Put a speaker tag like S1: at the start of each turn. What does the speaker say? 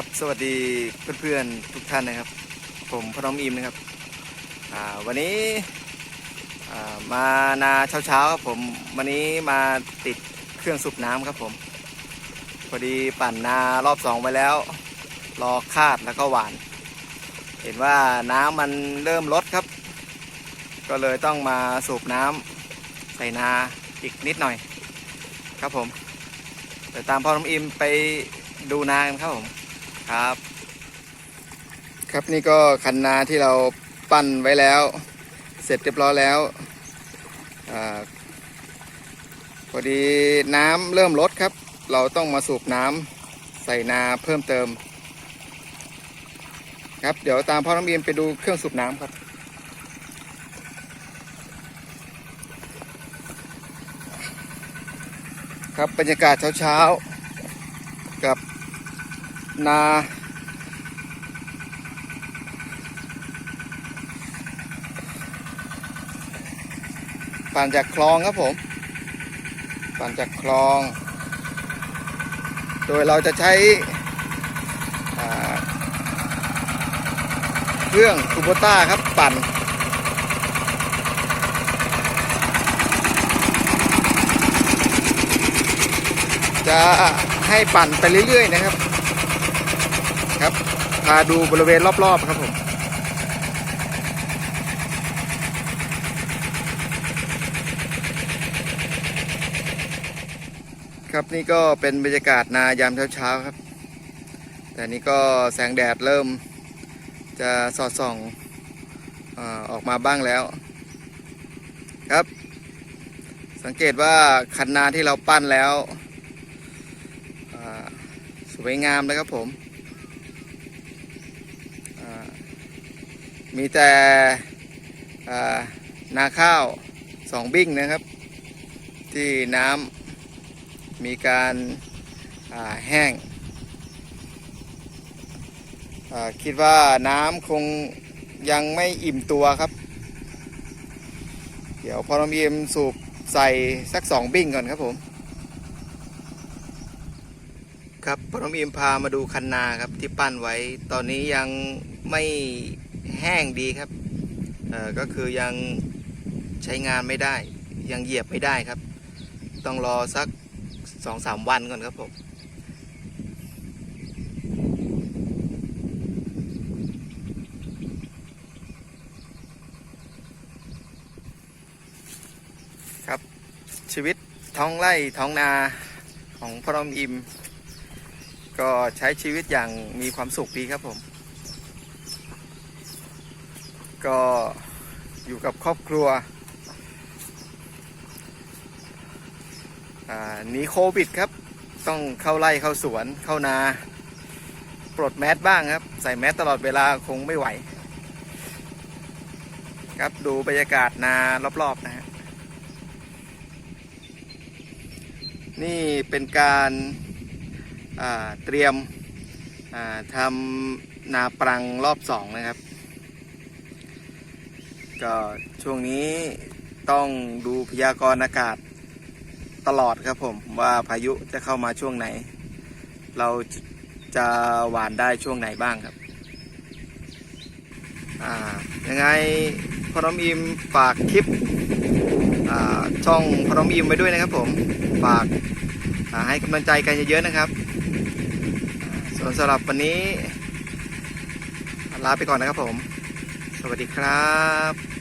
S1: ครับสวัสดีเพื่อนๆทุกท่านนะครับ ผมพน้อมอิมนะครับวันนี้มานาเช้าๆครับผมวันนี้มาติดเครื่องสูบน้ำครับผม พอดีปั่นนารอบสองไปแล้ว รอคาดแล้วก็หวาน เห็นว่าน้ำมันเริ่มลดครับ ก็เลยต้องมาสูบน้ำใส่นาอีกนิดหน่อยครับผมเดี๋ยวตามพ่อน้องอิมไปดูนากันครับผม ครับ ครับนี่ก็คันนาที่เราปั้นไว้แล้ว เสร็จเรียบร้อยแล้วอพอดีน้ำเริ่มลดครับ เราต้องมาสูบน้ำใส่นาเพิ่มเติม ครับเดี๋ยวตามพ่อน้องบีมไปดูเครื่องสูบน้ำครับครับบรรยากาศเช้าๆ นา ปั่นจากคลองครับผม ปั่นจากคลอง โดยเราจะใช้เครื่องคูโบต้าครับปั่นจะให้ปั่นไปเรื่อยๆนะครับ ครับ พาดูบริเวณรอบๆครับผมครับนี่ก็เป็นบรรยากาศนายามเช้าๆครับ แต่นี่ก็แสงแดดเริ่มจะสอดส่องออกมาบ้างแล้ว ครับ สังเกตว่าคันนาที่เราปั้นแล้วสวยงามเลยครับผมอ่า มีแต่นาข้าวสองบิ้งนะครับ ที่น้ำมีการาแห้ง คิดว่าน้ำคงยังไม่อิ่มตัวครับ เดี๋ยวพอน้ำเอ็มสูบใส่สักสองบิ้งก่อนครับผม ครับพอน้ำเอ็มพามาดูคันนาครับที่ปั้นไว้ตอนนี้ยังไม่ แห้งดีครับเอ่อก็คือยังใช้งานไม่ได้ ยังเหยียบไม่ได้ครับ ต้องรอสักสองสามวันก่อนครับผมครับชีวิตท้องไร่ท้องนาของพระรอมอิม ก็ใช้ชีวิตอย่างมีความสุขดีครับผม ก็อยู่กับครอบครัวหนีโควิดครับ ต้องเข้าไร่เข้าสวนเข้านา ปลดแมสบ้างครับ ใส่แมสตลอดเวลาคงไม่ไหว ครับดูบรรยากาศนารอบๆนะฮะนี่เป็นการเตรียมทำนาปรังรอบสองนะครับ ก็ช่วงนี้ต้องดูพยากรณ์อากาศตลอดครับผมว่าพายุจะเข้ามาช่วงไหน เราจะหวานได้ช่วงไหนบ้างครับอ่ายังไงพอน้อมอิมฝากคลิปช่องพอน้อมอิมไว้ด้วยนะครับผมฝากาให้กำลังใจกันเยอะๆนะครับ ส่วนสำหรับวันนี้ลาไปก่อนนะครับผม วัสดีครับ